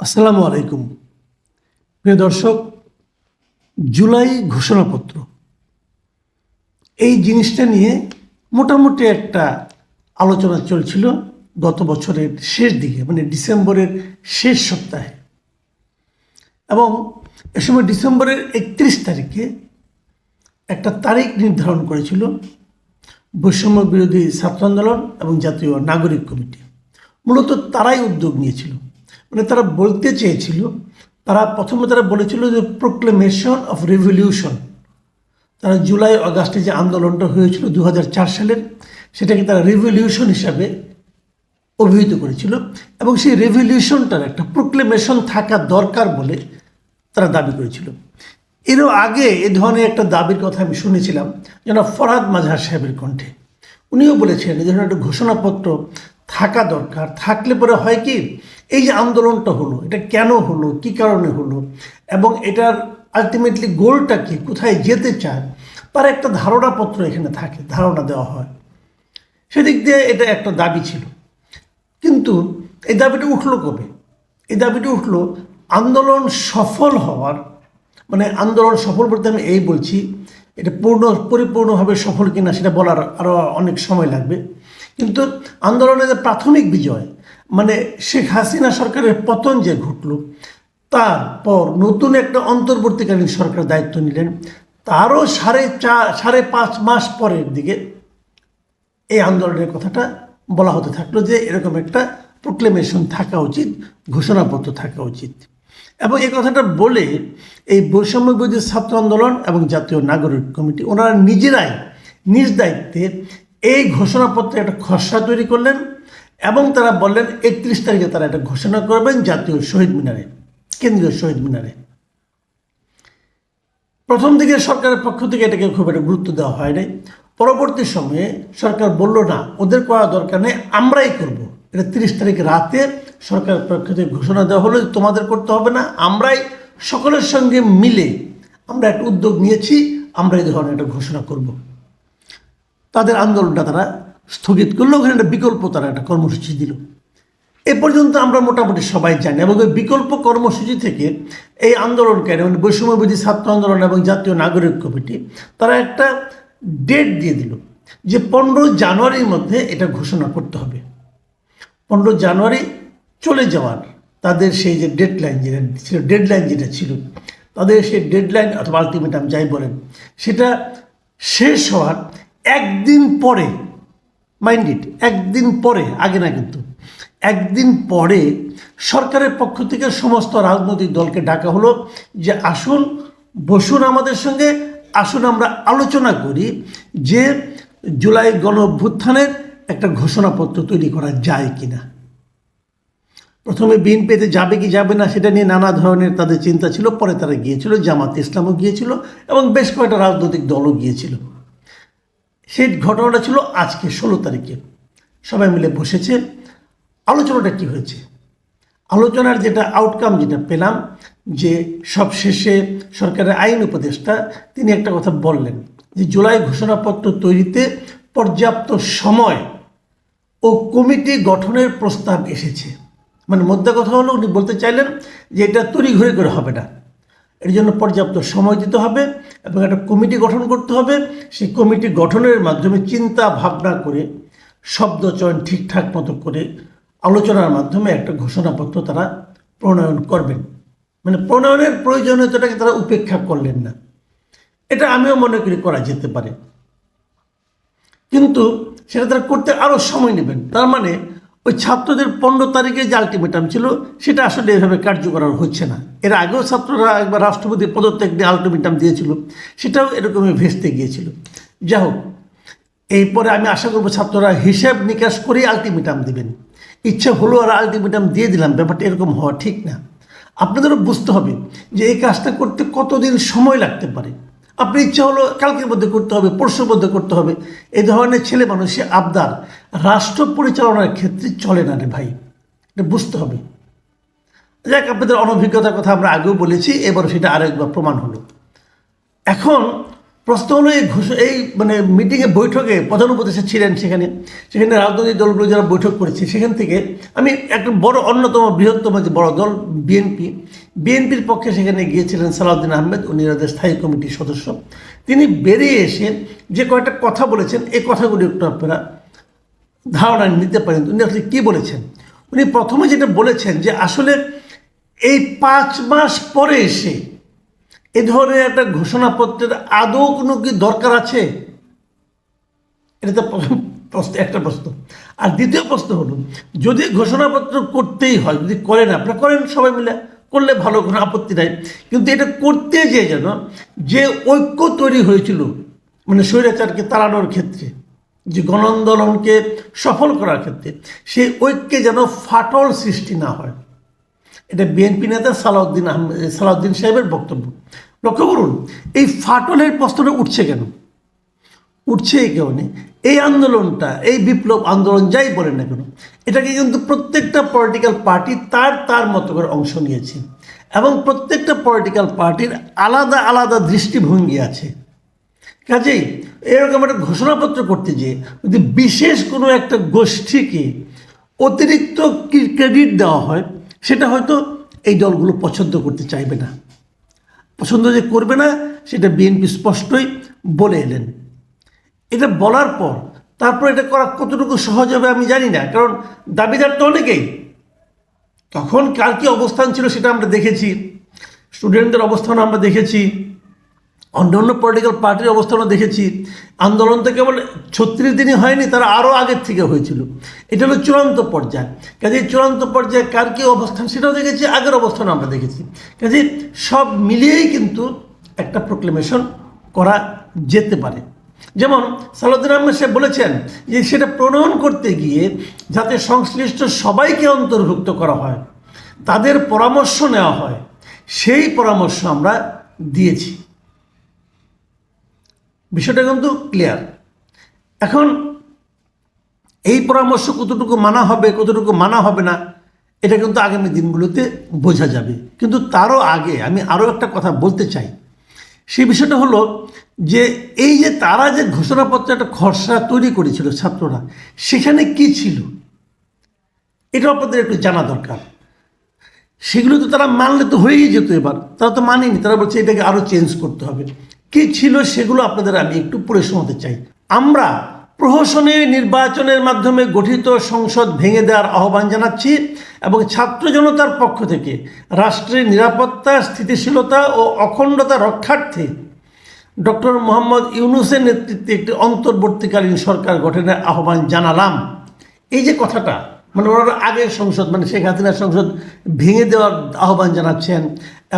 আসসালামু আলাইকুম। প্রিয় দর্শক, জুলাই ঘোষণাপত্র। এই জিনিসটা নিয়ে মোটামুটি একটা আলোচনা চলছিল গত বছরের শেষ দিকে মানে ডিসেম্বরের শেষ সপ্তাহে। এবং এ সময় ডিসেম্বরের একত্রিশ তারিখে একটা তারিখ নির্ধারণ করেছিল বৈষম্য বিরোধী ছাত্র আন্দোলন এবং জাতীয় নাগরিক কমিটি। মূলত তারাই উদ্যোগ নিয়েছিল। মানে তারা বলতে চেয়েছিল, তারা প্রথমে তারা বলেছিল যে প্রোক্লেমেশন অফ রেভলিউশন তারা জুলাই আগস্টে যে আন্দোলনটা হয়েছিল দু সালের সেটাকে তারা রেভলিউশন হিসাবে অভিহিত করেছিল এবং সেই রেভলিউশনটার একটা প্রোক্লেমেশন থাকা দরকার বলে তারা দাবি করেছিল। এরও আগে এ ধরনের একটা দাবির কথা আমি শুনেছিলাম যেন ফরহাদ মাঝহার সাহেবের কণ্ঠে। উনিও বলেছেন এই ধরনের একটা ঘোষণাপত্র থাকা দরকার। থাকলে পরে হয় কি, এই যে আন্দোলনটা হলো, এটা কেন হলো, কি কারণে হলো, এবং এটার আলটিমেটলি গোলটা কি, কোথায় যেতে চায়, তার একটা ধারণাপত্র এখানে থাকে, ধারণা দেওয়া হয়। সেদিক দিয়ে এটা একটা দাবি ছিল। কিন্তু এই দাবিটা উঠল কবে? এই দাবিটা উঠল আন্দোলন সফল হওয়ার মানে আন্দোলন সফল বলতে আমি এই বলছি, এটা পূর্ণ, পরিপূর্ণভাবে সফল কিনা সেটা বলার আরও অনেক সময় লাগবে। কিন্তু আন্দোলনের যে প্রাথমিক বিজয় মানে শেখ হাসিনা সরকারের পতন যে ঘটল তারপর নতুন একটা অন্তর্বর্তীকালীন সরকার দায়িত্ব নিলেন, তারও সাড়ে চার সাড়ে পাঁচ মাস পরের দিকে এই আন্দোলনের কথাটা বলা হতে থাকল যে এরকম একটা প্রোক্লেমেশন থাকা উচিত, ঘোষণাপত্র থাকা উচিত। এবং এই কথাটা বলে এই বৈষম্য বিরোধী ছাত্র আন্দোলন এবং জাতীয় নাগরিক কমিটি, ওনারা নিজেরাই নিজ দায়িত্বে এই ঘোষণাপত্রে একটা খসড়া তৈরি করলেন এবং তারা বললেন একত্রিশ তারিখে তারা এটা ঘোষণা করবেন জাতীয় শহীদ মিনারে, কেন্দ্রীয় শহীদ মিনারে। প্রথম দিকে সরকারের পক্ষ থেকে এটাকে খুব একটা গুরুত্ব দেওয়া হয় নাই। পরবর্তী সময়ে সরকার বলল, না, ওদের করা দরকার নেই, আমরাই করব। এটা তিরিশ তারিখ রাতে সরকারের পক্ষ থেকে ঘোষণা দেওয়া হলো তোমাদের করতে হবে না, আমরাই সকলের সঙ্গে মিলে আমরা একটা উদ্যোগ নিয়েছি আমরা এই ধরনের একটা ঘোষণা করব। তাদের আন্দোলনটা তারা স্থগিত করল। ওখানে একটা বিকল্প তারা একটা কর্মসূচি দিল। এ পর্যন্ত আমরা মোটামুটি সবাই জানি এবং ওই বিকল্প কর্মসূচি থেকে এই আন্দোলনকারী মানে বৈষম্যবিধি ছাত্র আন্দোলন এবং জাতীয় নাগরিক কমিটি তারা একটা ডেট দিয়ে দিল যে পনেরো জানুয়ারির মধ্যে এটা ঘোষণা করতে হবে। পনেরো জানুয়ারি চলে যাওয়ার তাদের সেই যে ডেডলাইন যেটা ছিল, ডেডলাইন যেটা ছিল, তাদের সেই ডেডলাইন অথবা আলটিমেটাম যাই বলেন, সেটা শেষ হওয়ার একদিন পরে মাইন্ড ইট একদিন পরে, আগে না কিন্তু, একদিন পরে সরকারের পক্ষ থেকে সমস্ত রাজনৈতিক দলকে ডাকা হলো যে আসুন, বসুন আমাদের সঙ্গে, আসুন আমরা আলোচনা করি যে জুলাই গণ অভ্যুত্থানের একটা ঘোষণাপত্র তৈরি করা যায় কিনা। প্রথমে বিএনপিতে যাবে কি যাবে না সেটা নিয়ে নানা ধরনের তাদের চিন্তা ছিল, পরে তারা গিয়েছিল, জামাত ইসলামও গিয়েছিল এবং বেশ কয়েকটা রাজনৈতিক দলও গিয়েছিল। সেই ঘটনাটা ছিল আজকে, ষোলো তারিখে। সবাই মিলে বসেছে। আলোচনাটা কি হয়েছে? আলোচনার যেটা আউটকাম যেটা পেলাম, যে সব শেষে সরকারের আইন উপদেষ্টা, তিনি একটা কথা বললেন, যে জুলাই ঘোষণাপত্র তৈরিতে পর্যাপ্ত সময় ও কমিটি গঠনের প্রস্তাব এসেছে। মানে মধ্যে কথা হলো, উনি বলতে চাইলেন যে এটা তড়িঘড়ি করে হবে না। এর জন্য পর্যাপ্ত সময় দিতে হবে এবং একটা কমিটি গঠন করতে হবে। সেই কমিটি গঠনের মাধ্যমে চিন্তা ভাবনা করে, শব্দ চয়ন ঠিকঠাক মতো করে আলোচনার মাধ্যমে একটা ঘোষণাপত্র তারা প্রণয়ন করবেন। মানে প্রণয়নের প্রয়োজনীয়তাটাকে তারা উপেক্ষা করলেন না। এটা আমিও মনে করি করা যেতে পারে। কিন্তু সেটা তারা করতে আরও সময় নেবেন। তার মানে ওই ছাত্রদের পনেরো তারিখে যে আলটিমেটাম ছিল, সেটা আসলে এভাবে কার্যকর হচ্ছে না। এর আগেও ছাত্ররা একবার রাষ্ট্রপতি পদত্যাগ নিয়ে আলটিমেটাম দিয়েছিল, সেটাও এরকমই ভেস্তে গিয়েছিল। যাই হোক, এরপরে আমি আশা করব ছাত্ররা হিসাব নিকাশ করেই আলটিমেটাম দিবেন। ইচ্ছা হলো আর আলটিমেটাম দিয়ে দিলাম, ব্যাপারটা এরকম হওয়া ঠিক না। আপনাদেরও বুঝতে হবে যে এই কাজটা করতে কতদিন সময় লাগতে পারে। আপনার ইচ্ছা হলো কালকের মধ্যে করতে হবে, পরশুর মধ্যে করতে হবে। এই ধরনের ছেলে মানুষের আবদার রাষ্ট্র পরিচালনার ক্ষেত্রে চলে না রে ভাই। এটা বুঝতে হবে। যাক, আপনাদের অনভিজ্ঞতার কথা আমরা আগেও বলেছি, এবার সেটা আরেকবার প্রমাণ হলো। এখন প্রশ্ন হলো, এই এই মানে মিটিংয়ে বৈঠকে প্রধান উপদেষ্টা ছিলেন সেখানে। সেখানে রাজনৈতিক দলগুলো যারা বৈঠক করেছে, সেখান থেকে আমি একটা বড় অন্যতম বৃহত্তম যে বড় দল, বিএনপি বিএনপির পক্ষে সেখানে গিয়েছিলেন সালাউদ্দিন আহমেদ, উনি ওদের স্থায়ী কমিটির সদস্য। তিনি বেরিয়ে এসে যে কয়েকটা কথা বলেছেন, এই কথাগুলি একটু আপনারা ধারণা নিতে পারেন। উনি আসলে কী বলেছেন? উনি প্রথমে যেটা বলেছেন যে আসলে এই পাঁচ মাস পরে এসে এ ধরনের একটা ঘোষণাপত্রের আদৌ কোনো কি দরকার আছে? এটা তো প্রথম প্রশ্ন, একটা প্রশ্ন। আর দ্বিতীয় প্রশ্ন হলো, যদি ঘোষণাপত্র করতেই হয়, যদি করেন, আপনারা করেন সবাই মিলে। করলে ভালো, কোনো আপত্তি নাই। কিন্তু এটা করতে যে যেন যে ঐক্য তৈরি হয়েছিল মানে স্বৈরাচারকে তাড়ানোর ক্ষেত্রে, যে গণ আন্দোলনকে সফল করার ক্ষেত্রে, সেই ঐক্যে যেন ফাটল সৃষ্টি না হয়। এটা বিএনপি নেতা সালাউদ্দিন আহমেদ, সালাউদ্দিন সাহেবের বক্তব্য। লক্ষ্য করুন, এই ফাটলের প্রশ্নটা উঠছে কেন? উঠছে এই কারণে। এই আন্দোলনটা, এই বিপ্লব আন্দোলন যাই বলেন না কেন, এটাকে কিন্তু প্রত্যেকটা পলিটিক্যাল পার্টি তার তার মতো করে অংশ নিয়েছে এবং প্রত্যেকটা পলিটিক্যাল পার্টির আলাদা আলাদা দৃষ্টিভঙ্গি আছে। কাজেই এরকম একটা ঘোষণাপত্র করতে গিয়ে যদি বিশেষ কোনো একটা গোষ্ঠীকে অতিরিক্ত ক্রেডিট দেওয়া হয়, সেটা হয়তো এই দলগুলো পছন্দ করতে চাইবে না। পছন্দ যে করবে না, সেটা বিএনপি স্পষ্টই বলে এলেন। এটা বলার পর, তারপর এটা করা কতটুকু সহজ হবে আমি জানি না, কারণ দাবিদার তো অনেকেই। তখন কার কী অবস্থান ছিল সেটা আমরা দেখেছি, স্টুডেন্টদের অবস্থান আমরা দেখেছি, অন্যান্য পলিটিক্যাল পার্টির অবস্থানও দেখেছি। আন্দোলন তো কেবল ছত্রিশ দিনই হয়নি, তারা আরও আগের থেকে হয়েছিল। এটা হলো চূড়ান্ত পর্যায়। কাজে চূড়ান্ত পর্যায়ে কার কী অবস্থান সেটাও দেখেছি, আগের অবস্থান আমরা দেখেছি। কাজে সব মিলিয়েই কিন্তু একটা প্রোক্লেমেশন করা যেতে পারে। যেমন সালাউদ্দিন আহমেদ সাহেব বলেছেন যে সেটা প্রণয়ন করতে গিয়ে যাতে সংশ্লিষ্ট সবাইকে অন্তর্ভুক্ত করা হয়, তাদের পরামর্শ নেওয়া হয়, সেই পরামর্শ আমরা দিয়েছি। বিষয়টা কিন্তু ক্লিয়ার এখন এই পরামর্শ কতটুকু মানা হবে, কতটুকু মানা হবে না, এটা কিন্তু আগামী দিনগুলোতে বোঝা যাবে। কিন্তু তারও আগে আমি আরও একটা কথা বলতে চাই। সেই বিষয়টা হলো যে এই যে তারা যে ঘোষণাপত্র একটা খসড়া তৈরি করেছিল ছাত্ররা, সেখানে কি ছিল? এটা আপনাদের একটু জানা দরকার। সেগুলো তো তারা মানলে তো হয়েই যেত এবার। তারা তো মানেনি, তারা বলছে এটাকে আরও চেঞ্জ করতে হবে। কি ছিল সেগুলো আপনাদের আমি একটু পড়ে শোনাতে চাই। আমরা প্রহসনে নির্বাচনের মাধ্যমে গঠিত সংসদ ভেঙে দেওয়ার আহ্বান জানাচ্ছি। এবং ছাত্র জনতার পক্ষ থেকে রাষ্ট্রের নিরাপত্তা, স্থিতিশীলতা ও অখণ্ডতা রক্ষার্থে ডক্টর মোহাম্মদ ইউনুসের নেতৃত্বে একটি অন্তর্বর্তীকালীন সরকার গঠনের আহ্বান জানালাম। এই যে কথাটা মানে ওনারা আগের সংসদ মানে শেখ হাসিনার সংসদ ভেঙে দেওয়ার আহ্বান জানাচ্ছেন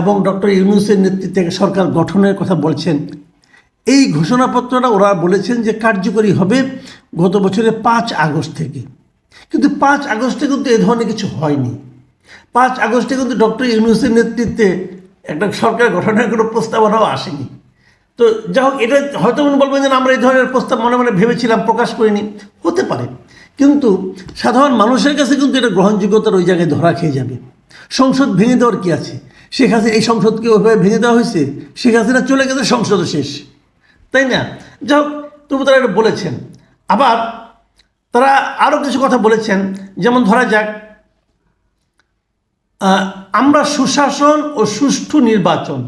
এবং ডক্টর ইউনুসের নেতৃত্বে সরকার গঠনের কথা বলছেন। এই ঘোষণাপত্রটা ওরা বলেছেন যে কার্যকরী হবে গত বছরের পাঁচ আগস্ট থেকে। কিন্তু পাঁচ আগস্টে কিন্তু এ ধরনের কিছু হয়নি। পাঁচ আগস্টে কিন্তু ডক্টর ইউনুসের নেতৃত্বে একটা সরকার গঠনের কোনো প্রস্তাবনাও আসেনি। তো যাই হোক, এটা হয়তো মনে বলবেন যে আমরা এই ধরনের প্রস্তাব মনে মনে ভেবেছিলাম, প্রকাশ করিনি। হতে পারে। কিন্তু সাধারণ মানুষের কাছে কিন্তু এটা গ্রহণযোগ্যতার ওই জায়গায় ধরা খেয়ে যাবে। সংসদ ভেঙে দেওয়ার কি আছে? শেখ হাসিনা এই সংসদকে ওইভাবে ভেঙে দেওয়া হয়েছে? শেখ হাসিনা চলে গেছে, সংসদও শেষ। তাই না? যাই হোক, তবু তারা এটা বলেছেন। আবার তারা আরও কিছু কথা বলেছেন। যেমন ধরা যাক আমরা সুশাসন ও সুষ্ঠু নির্বাচন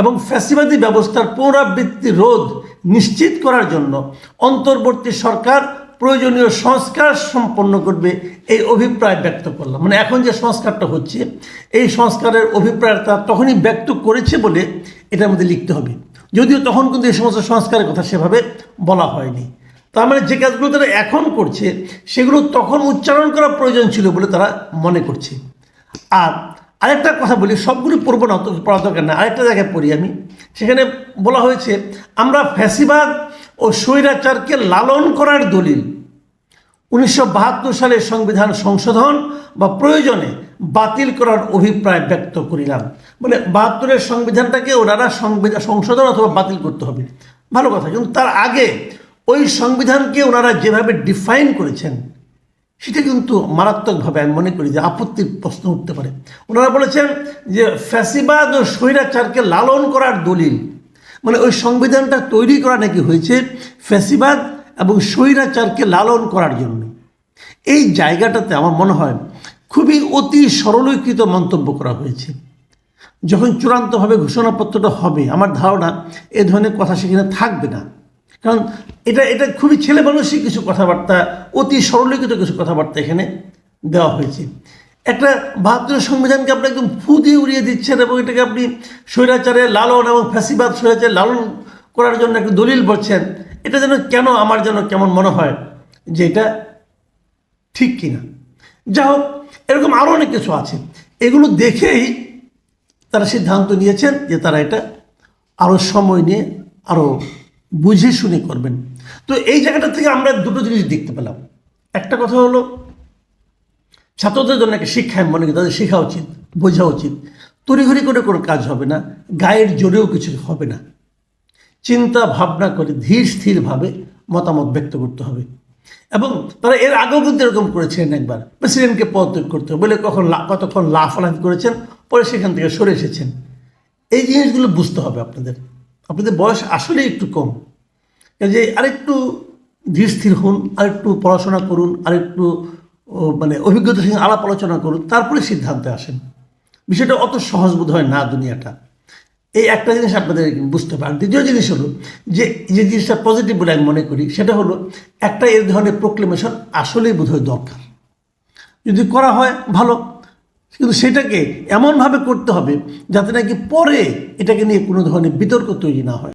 এবং ফ্যাসিবাদী ব্যবস্থার পুনরাবৃত্তি রোধ নিশ্চিত করার জন্য অন্তর্বর্তী সরকার প্রয়োজনীয় সংস্কার সম্পন্ন করবে এই অভিপ্রায় ব্যক্ত করলাম। মানে এখন যে সংস্কারটা হচ্ছে, এই সংস্কারের অভিপ্রায় তারা তখনই ব্যক্ত করেছে বলে এটার মধ্যে লিখতে হবে। যদিও তখন কিন্তু এই সমস্ত সংস্কারের কথা সেভাবে বলা হয়নি। তার মানে যে কাজগুলো তারা এখন করছে, সেগুলো তখন উচ্চারণ করা প্রয়োজন ছিল বলে তারা মনে করছে। আর আরেকটা কথা বলি, সবগুলি পড়ব না পড়া দরকার না আরেকটা জায়গায় পড়ি আমি। সেখানে বলা হয়েছে, আমরা ফ্যাসিবাদ ও স্বৈরাচারকে লালন করার দলিল। উনিশশো সালের সংবিধান সংশোধন বা প্রয়োজনে বাতিল করার অভিপ্রায় ব্যক্ত করিলাম। মানে বাহাত্তরের সংবিধানটাকে ওনারা সংবিধান সংশোধন অথবা বাতিল করতে হবে। ভালো কথা, কিন্তু তার আগে ওই সংবিধানকে ওনারা যেভাবে ডিফাইন করেছেন, সেটা কিন্তু মারাত্মকভাবে আমি মনে করি যে আপত্তির প্রশ্ন উঠতে পারে। ওনারা বলেছেন যে ফ্যাসিবাদ ও স্বৈরাচারকে লালন করার দলিল মানে ওই সংবিধানটা তৈরি করা নাকি হয়েছে ফ্যাসিবাদ এবং স্বৈরাচারকে লালন করার জন্য। এই জায়গাটাতে আমার মনে হয় খুবই অতি সরলীকৃত মন্তব্য করা হয়েছে। যখন চূড়ান্তভাবে ঘোষণাপত্রটা হবে, আমার ধারণা এ ধরনের কথা সেখানে থাকবে না। কারণ এটা এটা খুবই ছেলে মানুষই কিছু কথাবার্তা, অতি সরলীকৃত কিছু কথাবার্তা এখানে দেওয়া হয়েছে। একটা বাহাত্তরের সংবিধানকে আপনি একদম ফু দিয়ে উড়িয়ে দিচ্ছেন এবং এটাকে আপনি স্বৈরাচারে লালন এবং ফ্যাসিবাদ, স্বৈরাচারে লালন করার জন্য একটা দলিল বলছেন, এটা যেন কেন আমার যেন কেমন মনে হয় যে এটা ঠিক কিনা। যা হোক, এরকম আরও অনেক কিছু আছে। এগুলো দেখেই তারা সিদ্ধান্ত নিয়েছেন যে তারা এটা আরও সময় নিয়ে আরও বুঝে শুনে করবেন। তো এই জায়গাটা থেকে আমরা দুটো জিনিস দেখতে পেলাম। একটা কথা হলো, ছাত্রদের জন্য একটা শিক্ষায় মনে করি তাদের শেখা উচিত, বোঝা উচিত। তড়িঘড়ি করে কোনো কাজ হবে না, গায়ের জোরেও কিছু হবে না। চিন্তা, ভাবনা করে ধীর, স্থিরভাবে মতামত ব্যক্ত করতে হবে। এবং তারা এর আগেও কিন্তু এরকম করেছিলেন একবার। প্রেসিডেন্টকে পদত্যাগ করতে হবে বলে কখন কতক্ষণ লাফালাফি করেছেন, পরে সেখান থেকে সরে এসেছেন। এই জিনিসগুলো বুঝতে হবে আপনাদের। আপনাদের বয়স আসলেই একটু কম। যে আরেকটু ধীর স্থির হন, আরেকটু পড়াশোনা করুন, আরেকটু মানে অভিজ্ঞতার সঙ্গে আলাপ আলোচনা করুন, তারপরে সিদ্ধান্তে আসেন। বিষয়টা অত সহজ বোধ হয় না দুনিয়াটা। এই একটা জিনিস আপনাদের বুঝতে পারেন। দ্বিতীয় জিনিস হলো যে যে জিনিসটা পজিটিভ বলে আমি মনে করি, সেটা হলো একটা এর ধরনের প্রোক্লেমেশন আসলেই বোধহয় দরকার। যদি করা হয়, ভালো। কিন্তু সেটাকে এমনভাবে করতে হবে যাতে নাকি পরে এটাকে নিয়ে কোনো ধরনের বিতর্ক তৈরি না হয়।